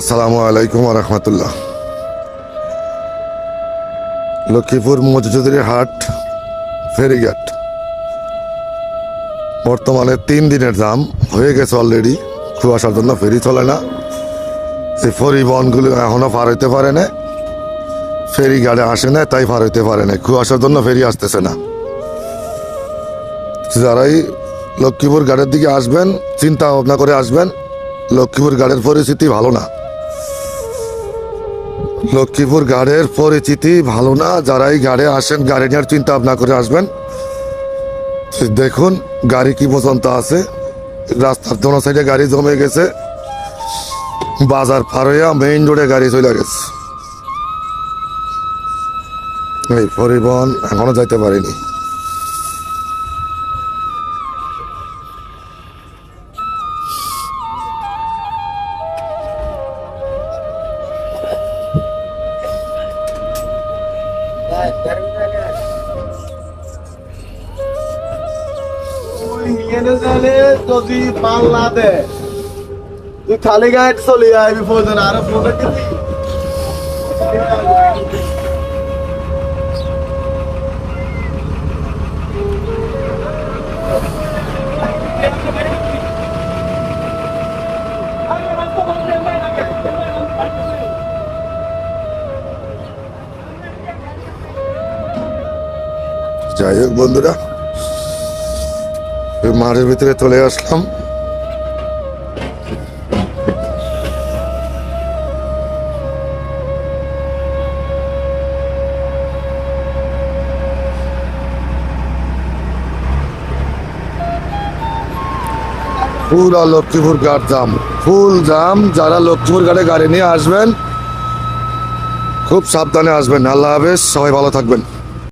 আসসালামু আলাইকুম রহমতুল্লাহ। লক্ষ্মীপুর মজুদের হাট, ফেরিঘাট। বর্তমানে তিন দিনের দাম হয়ে গেছে অলরেডি কুয়াশার জন্য ফেরি চলে না। এই পরিবহনগুলো এখনও পার হইতে পারে না। ফেরি গাড়ি আসে না, তাই পার হইতে পারে না। কুয়াশার জন্য ফেরি আসতেছে না। যারাই লক্ষ্মীপুর গাড়ির দিকে আসবেন, চিন্তা ভাবনা করে আসবেন, লক্ষ্মীপুর গাড়ির পরিস্থিতি ভালো না। লক্ষ্মীপুর গাড়ির পরিচিতি ভালো না। যারাই গাড়ি আসেন, গাড়ি নেওয়ার চিন্তা ভাবনা করে আসবেন। দেখুন, গাড়ি কি পর্যন্ত আছে। রাস্তার দোনো সাইডে গাড়ি জমে গেছে। বাজার পার মেইন রোডে গাড়ি চলে গেছে। এই পরিবহন এখনও যাইতে পারিনি। যদি মাল না দে তুই খালি গায়ে চলে আইবি প্রয়োজন আরও ফোনে যাই হোক, বন্ধুরা। মাঠের ভিতরে চলে আসলাম। পুরা লক্ষ্মীপুর ঘাট জাম ফুল জাম যারা লক্ষ্মীপুর ঘাটে গাড়ি নিয়ে আসবেন, খুব সাবধানে আসবেন। আল্লাহ হাফেজ, সবাই ভালো থাকবেন।